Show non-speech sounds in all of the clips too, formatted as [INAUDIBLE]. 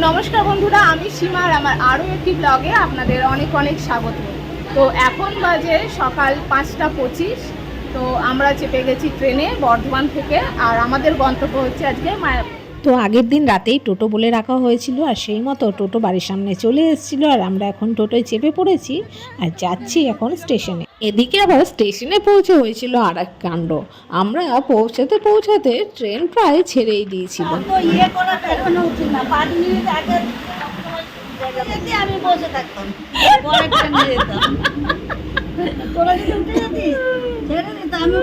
নমস্কার বন্ধুরা, আমি সীমা আর আমার আরও একটি ব্লগে আপনাদের অনেক অনেক স্বাগত। তো এখন বাজে সকাল পাঁচটা পঁচিশ, তো আমরা চেপে গেছি ট্রেনে বর্ধমান থেকে, আর আমাদের গন্তব্য হচ্ছে আজকে মায়াপুর। তো আগের দিন রাতেই টোটো বলে রাখা হয়েছিল, আর সেই মতো টোটো বাড়ির সামনে চলে এসেছিল, আর আমরা এখন টোটোয় চেপে পড়েছি, আর যাচ্ছি এখন স্টেশনে। এদিকে আবার স্টেশনে পৌঁছে হয়েছিল আর এক কাণ্ড। আমরা পৌঁছাতে পৌঁছাতে ট্রেন প্রায় ছেড়েই দিয়েছিল। ইয়ে আমি বসে থাকতাম আমি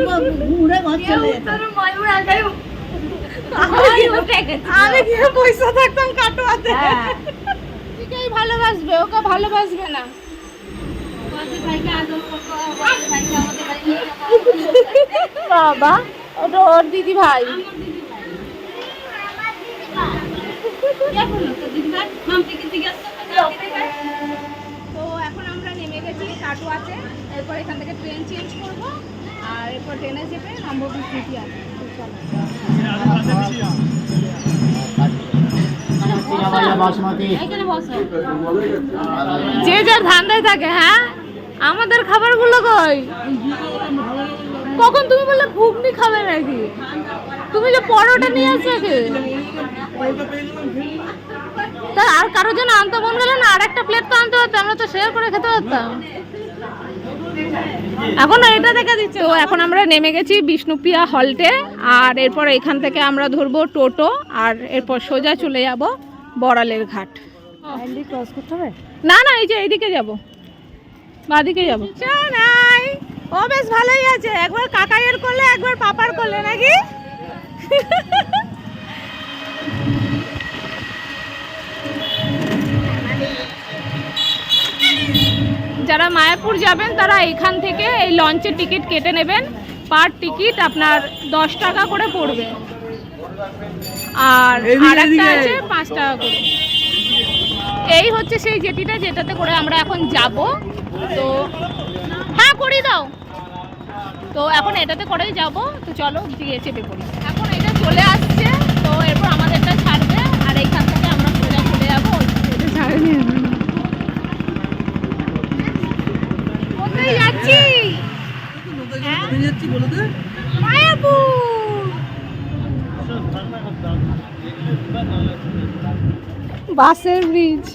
পয়সা থাকতাম কাটোয়াতে। ভালোবাসবে ওকে ভালোবাসবে না। বাবা ওটা ওর দিদি ভাই। তো এখন আমরা নেমে গেছি কাটোয়াতে এরপর এখান থেকে ট্রেন চেঞ্জ করব আর এরপর ট্রেনে চেপে নামবো তো চলো। যে যার ধান্দায় থাকে হ্যাঁ? আমাদের খাবারগুলো কই? কখন তুমি বললে ঘুগনি খাবে নাকি? তুমি যে পরোটা নিয়ে আসছো কি? তা আর কারোর জন্য আনতে মন গেল না আর একটা প্লেট তো আনতে পারতো আমরা তো শেয়ার করে খেতে পারতাম। এখন এটা দেখা দিচ্ছে। ও এখন আমরা নেমে গেছি বিষ্ণুপ্রিয়া হল্টে আর এরপর এখান থেকে আমরা ধরবো টোটো আর এরপর সোজা চলে যাব বড়ালের ঘাট। ক্রস করতে হবে? না না এই যে এইদিকে যাব। বাদিকে যাব। নাই। ও বেশ ভালোই আছে। একবার কাকাইয়ের করলে একবার পাপার করলে নাকি? যারা মায়াপুর যাবেন তারা এখান থেকে এই লঞ্চের টিকিট কেটে নেবেন। পার টিকিট আপনার দশ টাকা করে পড়বে। আর আছে পাঁচ টাকা করে। এই হচ্ছে সেই জেটিটা যেটাতে করে আমরা এখন যাব। তো হ্যাঁ করি দাও। তো এখন এটাতে করে যাব। তো চলো দিয়ে চেপে পড়ি। এখন এটা চলে আসছে। তো এরপর আমাদেরটা ছাড়বে। আর এইখান থেকে আমরা সোজা চলে যাব। এটা ছাড়েনি কোথায় যাচ্ছি? হ্যাঁ? বাসের ব্রিজ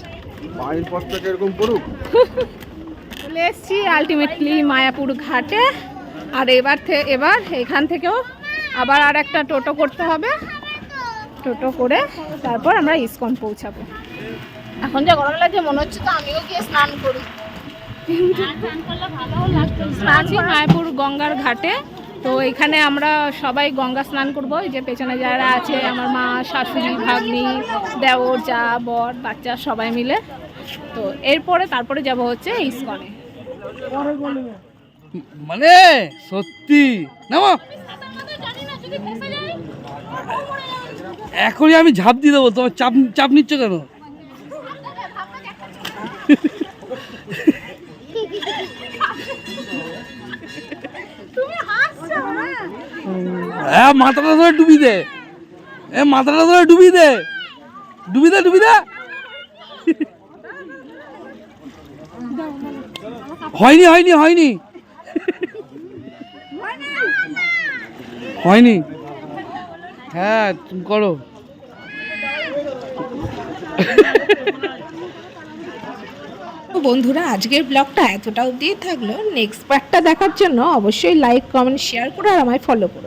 পানির পথটাকে এরকম পড়ুক? [LAUGHS] চলে এসেছি আলটিমেটলি মায়াপুর ঘাটে। আর এবার এবার এখান থেকেও আবার আর একটা টোটো করতে হবে। টোটো করে তারপর আমরা ইস্কন পৌঁছাবো। এখন যা গরম লাগছে মনে হচ্ছে তো আমিও গিয়ে স্নান করি। আছি মায়াপুর গঙ্গার ঘাটে। তো এখানে আমরা সবাই গঙ্গা স্নান করব। এই যে পেছনে যারা আছে আমার মা শাশুড়ি ভাগ্নি দেওর যা বর বাচ্চা সবাই মিলে। তো এরপরে তারপরে যাব হচ্ছে ইসকনে। মানে সত্যি নামো এখনই আমি ঝাঁপ দিয়ে দেবো, তোমার চাপ চাপ নিচ্ছ কেন? হ্যাঁ মাথাটা ধরে ডুবি দে। এ, মাথাটা ধরে ডুবি দে। ডুবি দে ডুবি দে। হয়নি হয়নি হয়নি। হয়নি। হ্যাঁ তুমি করো। বন্ধুরা, আজকের ব্লগটা এতটা অবধি থাকল। নেক্সট পার্টটা দেখার জন্য অবশ্যই লাইক কমেন্ট শেয়ার করে আর আমায় ফলো করো।